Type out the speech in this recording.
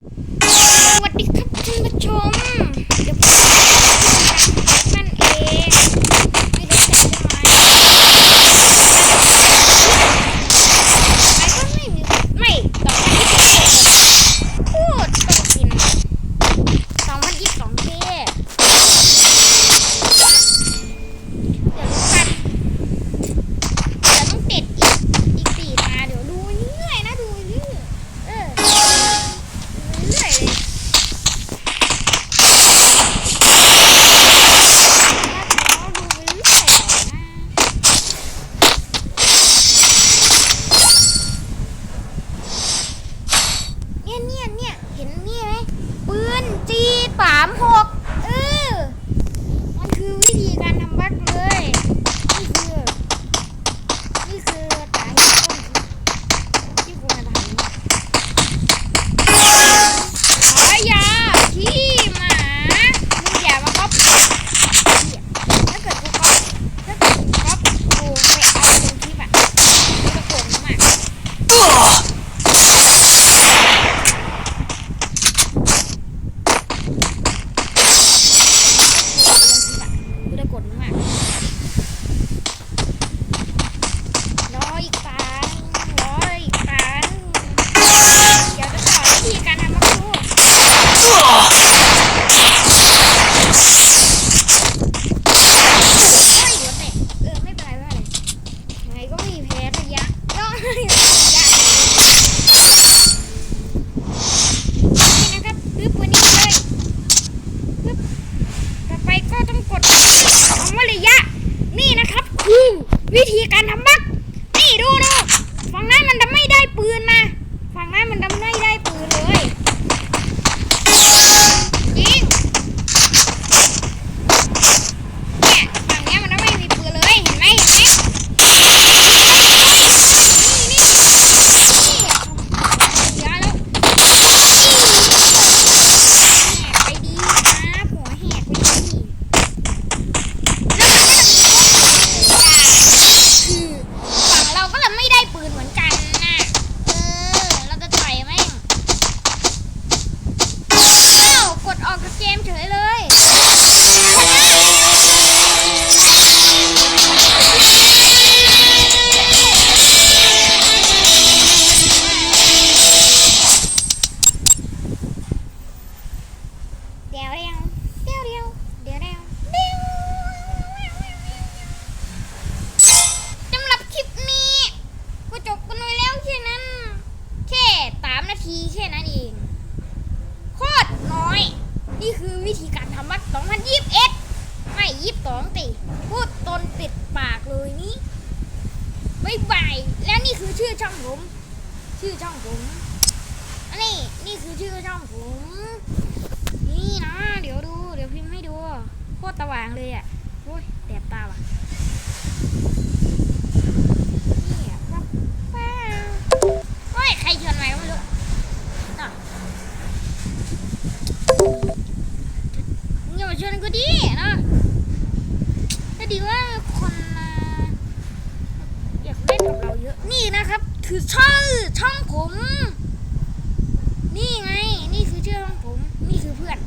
you สามหก นมาก ทีแค่นั้นเองโคตรน้อย นี่คือวิธีการทำวัด2021 ไม่ยิบสองติ พูดตนติดปากเลยนี้ไม่ไหวแล้วนี่คือชื่อช่องผม ชื่อช่องผมอันนี้นี่คือชื่อช่องผม นี่นะ เดี๋ยวดู เดี๋ยวพิมพ์ให้ดู โคตรตะว่างเลยอะ ดีว่าคนมาอยากเล่นกับเราเยอะ นี่นะครับ คือช่องช่องผม นี่ไง นี่คือชื่อของผม นี่คือเพื่อน